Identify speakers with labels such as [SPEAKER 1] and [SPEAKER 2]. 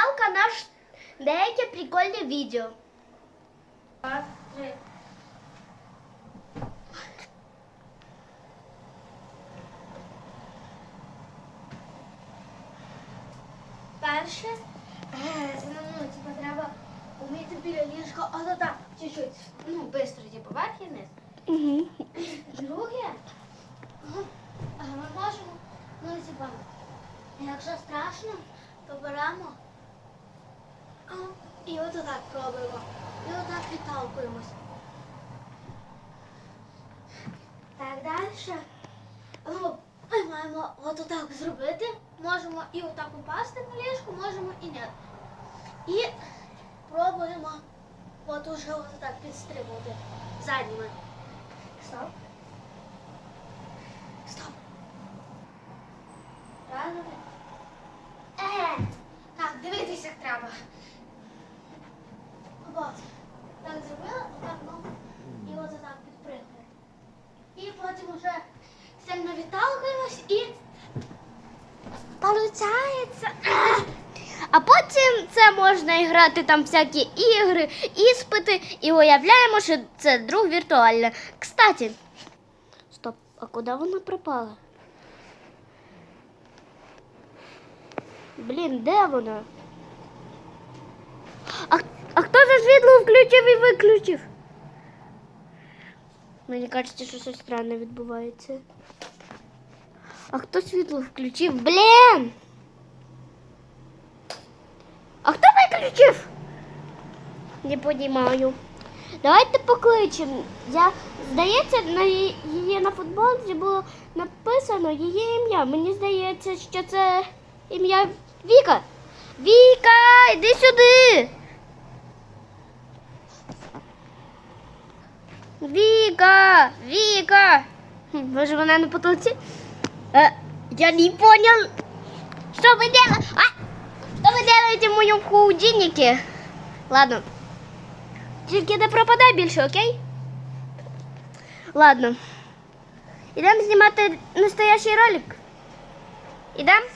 [SPEAKER 1] Галка наш деякі прикольні відео.
[SPEAKER 2] Два, три.
[SPEAKER 1] Перше, е, ну, типу, треба уміти біля ліжка, але так, чуть-чуть, ну, швидко, типу, вверх і вниз.
[SPEAKER 3] Угу.
[SPEAKER 1] Друге, е, ми можемо, ну, типу, якщо страшно, то беремо і от отак пробуємо. І отак відталкуємось. Так, далі. Ну, ми маємо от отак зробити. Можемо і отак упасти на ліжку, можемо і ні. І пробуємо от уже так підстрибувати задніми. Стоп. Стоп. Раз, два. Е, так, дивитися треба. От. Так зробила. І от отак підпригнули. І потім вже сильно відталкуємось і получається.
[SPEAKER 3] А потім це можна грати там всякі ігри, іспити, і уявляємо, що це друг віртуальний. Кстати, стоп, а куди вона пропала? Блін, де вона? А, а хто за світло включив і виключив? Мені кажеться, що щось странне відбувається. А хто світло включив? Блін! А хто виключив? Не понімаю. Давайте покличемо. Я, здається, на її, її на футболці було написано її ім'я. Мені здається, що це ім'я Віка. Віка, йди Віка, Віка. Може вона на потолці? Е, я не понял. Что вы делаете? А? Что вы делаете в моем холодильнике? Ладно. Тільки не пропадай більше, окей? Ладно. Ідемо знімати настоящий ролик. Ідемо?